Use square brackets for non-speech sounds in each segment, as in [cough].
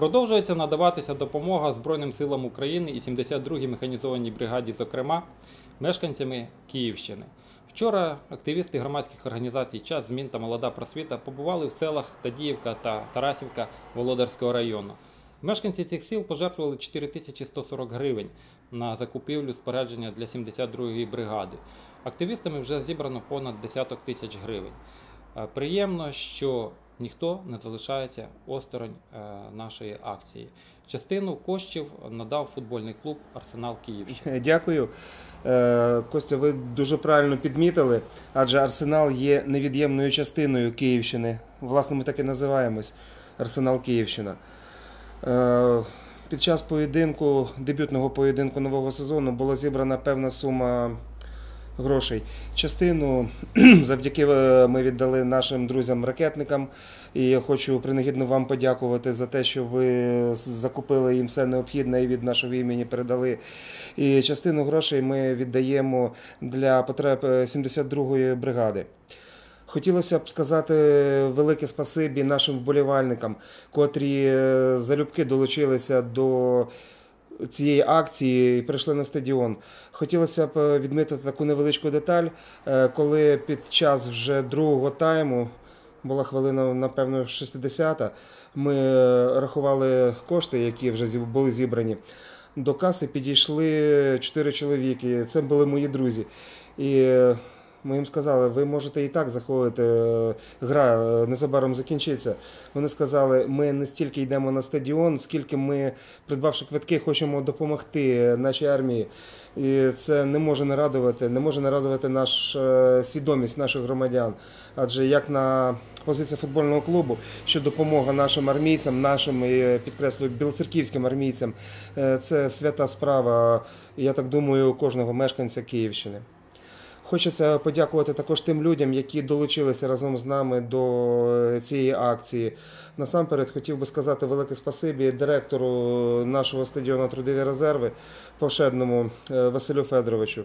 Продовжується надаватися допомога Збройним силам України і 72-й механізованій бригаді, зокрема, мешканцями Київщини. Вчора активісти громадських організацій Час змін та молода просвіта побували в селах Тадіївка та Тарасівка Володарського району. Мешканці цих сіл пожертвували 4140 гривень на закупівлю спорядження для 72-ї бригади. Активістами вже зібрано понад десяток тисяч гривень. Е, Приємно, що ніхто не залишається осторонь е, нашої акції. Частину коштів надав футбольний клуб Арсенал Київщини. Дякую. Е, Костя, ви дуже правильно підмітили, адже Арсенал є невід'ємною частиною Київщини. Власне, ми так і називаємось Арсенал Київщина. Е, Під час поєдинку, дебютного поєдинку нового сезону була зібрана певна сума грошей. Частину [clears throat] завдяки е, ми віддали нашим друзям-ракетникам. І я хочу принагідно вам подякувати за те, що ви закупили їм все необхідне і від нашого імені передали. І частину грошей ми віддаємо для потреб е, 72-ї бригади. Хотілося б сказати велике спасибі нашим вболівальникам, котрі е, залюбки долучилися до цієї акції і прийшли на стадіон. Хотілося б е, відмітити таку невеличку деталь, е, коли під час вже другого тайму. Була хвилина, напевно, 60-та. Ми е, рахували кошти, які вже були зібрані. До каси підійшли чотири чоловіки. Це були мої друзі. І ми їм сказали, ви можете і так заходити, е, гра е, незабаром закінчиться. Вони сказали, ми не стільки йдемо на стадіон, скільки ми, придбавши квитки, хочемо допомогти нашій армії. І це не може не радувати, не може не радувати наш е, свідомість наших громадян. Адже як на позиція футбольного клубу, що допомога нашим армійцям, нашим е, підкреслюю, білоцерківським армійцям, це свята справа. Я так думаю, кожного мешканця Київщини. Хочеться подякувати також тим людям, які долучилися разом з нами до цієї акції. Насамперед хотів би сказати велике спасибі директору нашого стадіону Трудові резерви Повшедному е, Василю Федоровичу.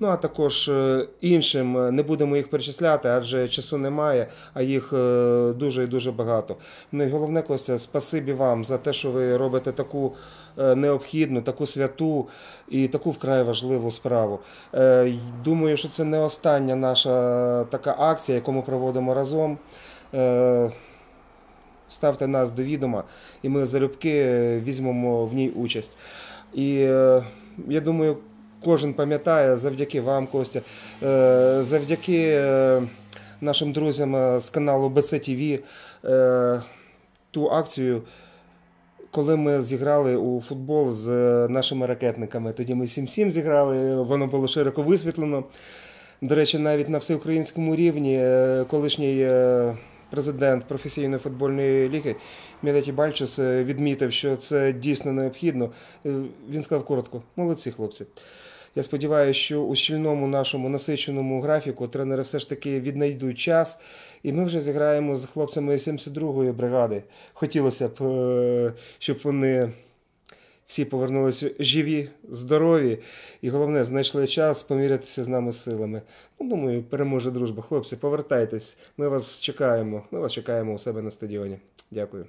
Ну а також е, іншим е, не будемо їх перечисляти, адже часу немає, а їх е, дуже і дуже багато. Ну і головне, Костя, спасибі вам за те, що ви робите таку е, необхідну, таку святу і таку вкрай важливу справу. Е, Думаю, що це не остання наша така акція, яку ми проводимо разом. Е, Ставте нас до відома, і ми залюбки візьмемо в ній участь. І е, я думаю, кожен пам'ятає завдяки вам, Костя, е, завдяки нашим друзям з каналу BC TV, ту акцію, коли ми зіграли у футбол з е, нашими ракетниками. Тоді ми 7-7 зіграли, воно було широко висвітлено. До речі, навіть на всеукраїнському рівні е, колишній е, президент професійної футбольної ліги Мілеті Бальчус е, відмітив, що це дійсно необхідно. Е, Він сказав коротко: молодці хлопці. Я сподіваюся, що у щільному нашому насиченому графіку тренери все ж таки віднайдуть час, і ми вже зіграємо з хлопцями 72-ї бригади. Хотілося б, е, щоб вони всі повернулися живі, здорові, і головне, знайшли час помірятися з нами силами. Ну, думаю, переможе дружба. Хлопці, повертайтесь. Ми вас чекаємо. Ми вас чекаємо у себе на стадіоні. Дякую.